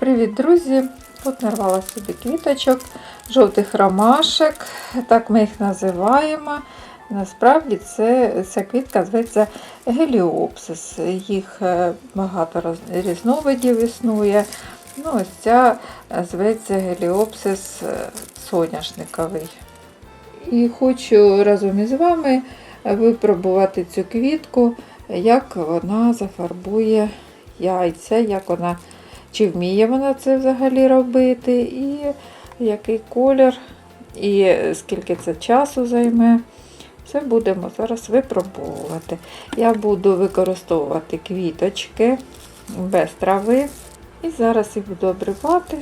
Привіт, друзі! От нарвала собі квіточок, жовтих ромашек, так ми їх називаємо. Насправді це, ця квітка зветься геліопсис. Їх е, багато різновидів існує. Ну, ось ця зветься геліопсис е, соняшниковий. І хочу разом із вами випробувати цю квітку, як вона зафарбує яйця, як вона, чи вміє вона це взагалі робити, і який колір, і скільки це часу займе. Все будемо зараз випробовувати. Я буду використовувати квіточки без трави. І зараз їх буду обривати.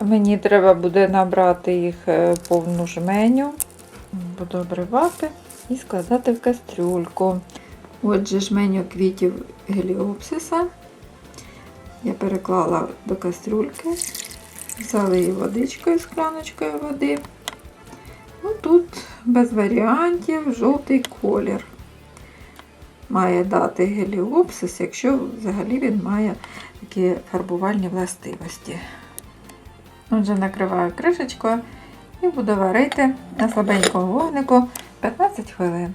Мені треба буде набрати їх е, повну жменю. Буду обривати і складати в кастрюльку. Отже, жменю квітів геліопсиса. Я переклала до кастрюльки, залию водичкою, скляночкою води. Ну, тут без варіантів жовтий колір. Має дати геліопсис, якщо взагалі він має такі фарбувальні властивості. Отже, накриваю кришечкою і буду варити на слабенькому вогнику 15 хвилин.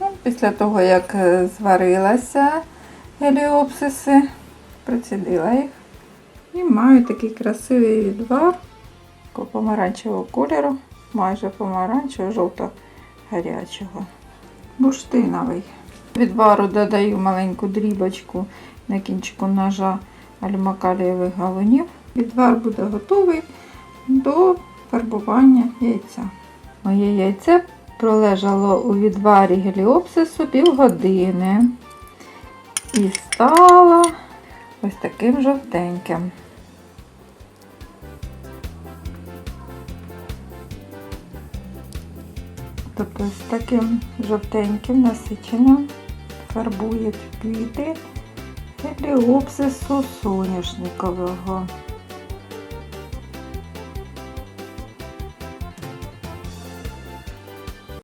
Ну, після того, як е, зварилася геліопсиси, процідила їх. І маю такий красивий відвар помаранчевого кольору, майже помаранчевого, жовто-гарячого. Бурштиновий. Відвару додаю маленьку дрібочку на кінчику ножа альмакалієвих галунів. Відвар буде готовий до фарбування яйця. Моє яйце пролежало у відварі геліопсису півгодини і стало ось таким жовтеньким. Тобто з таким жовтеньким насиченням фарбують квіти геліопсису соняшникового.